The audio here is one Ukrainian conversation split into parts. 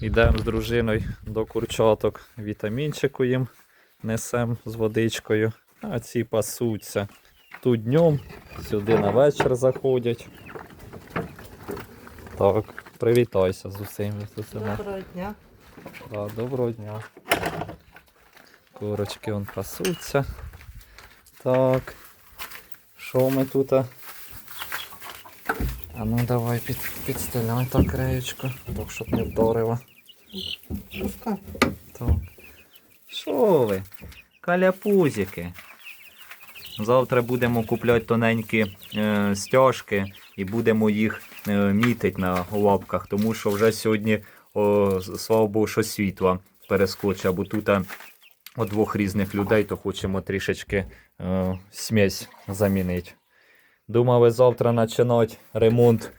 Йдемо з дружиною до курчаток. Вітамінчику їм несемо з водичкою. А ці пасуться. Тут днем, сюди на вечір заходять. Так, привітайся з усім. Доброго дня. Да, доброго дня. Курочки вон пасуться. Так. Що ми тут? А А ну давай під, підстеляй так краєчко, так щоб не вдарило. Пускай. Так. Що ви? Каляпузики. Завтра будемо купляти тоненькі е, стяжки і будемо їх е, мітити на лапках, тому що вже сьогодні, о, слава Богу, що світло перескочить, бо тут е, у двох різних людей, то хочемо трішечки е, смесь замінити. Думали завтра починати ремонт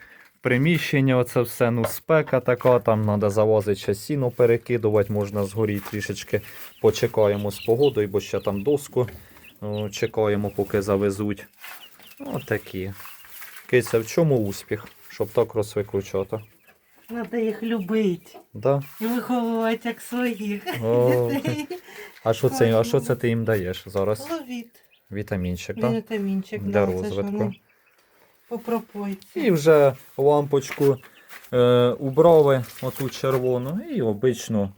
приміщення, оце все, ну спека така, там треба завозити ще сіно перекидувати, можна згорі трішечки почекаємо з погодою, бо ще там доску о, чекаємо, поки завезуть. Отакі. Киця, в чому успіх? Щоб так розвикручати. Треба їх любити Да? і виховувати як своїх. О, а що це, а що це ти їм даєш зараз? Ловіт. Вітамінчик, так? Вітамінчик. Для да, це ж розвитку. По пропойці. І вже лампочку е, убрали, оту червону, і обичну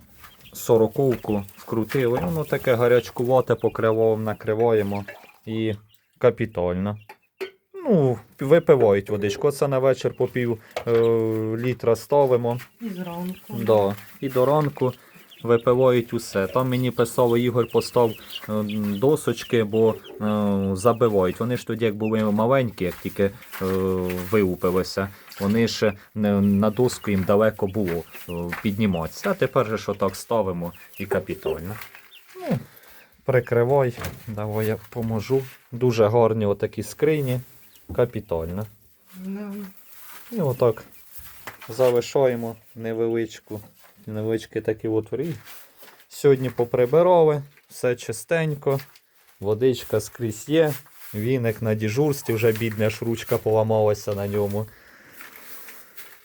сороковку вкрутили. Воно таке гарячкувате покривом накриваємо і капітально. Ну, випивають водичку. Це на вечір по пів е, літра ставимо. І зранку. Да. І до ранку випивають усе. Там мені писав Ігор постав е, досочки, бо е, забивають. Вони ж тоді, як були маленькі, як тільки е, вилупилися, вони ще на доску їм далеко було е, підніматися. А тепер же що так ставимо і капітально. Ну, прикривай, давай я поможу. Дуже гарні отакі скрині. Капітально. Да. І отак залишаємо невеличку, невеличкий такий отвір. І Сьогодні поприбирали, все чистенько, водичка скрізь є, віник на діжурстві, вже бідна ж ручка поламалася на ньому.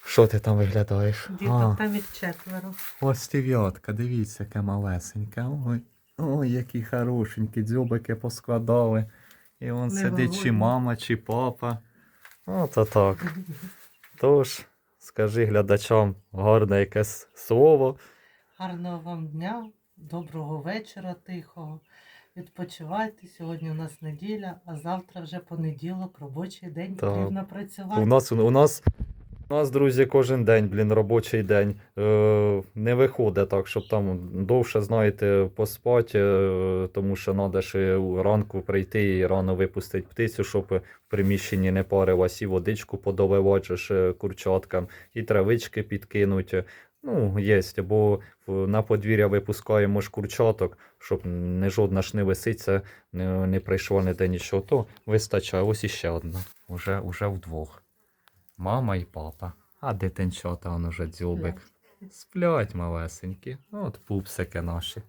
Що ти там виглядаєш? Діток там їх четверо. Ось стів'ятка, дивіться, яке малесеньке. Ой, ой, які хорошенькі, дзьобики поскладали. І он сидить чи мама, чи папа. Ото так. Тож, скажи глядачам гарне якесь слово. Гарного вам дня, доброго вечора, тихого. Відпочивайте. Сьогодні у нас неділя, а завтра вже понеділок, робочий день потрібно працювати. У нас, у нас, у нас, друзі, кожен день, блін, робочий день. Е, не виходить так, щоб там довше, знаєте, поспати, е, тому що треба ще ранку прийти і рано випустити птицю, щоб в приміщенні не парилась, і водичку е, курчаткам, і травички підкинуть. Ну, є, бо на подвір'я випускаємо ж курчаток, щоб не жодна ж не виситься, не, не прийшло ніде нічого, то вистачає. Ось іще одна. Уже, уже вдвох. Мама і папа. А дитинчата, он уже дзюбик. Сплять малесенькі. От пупсики наші.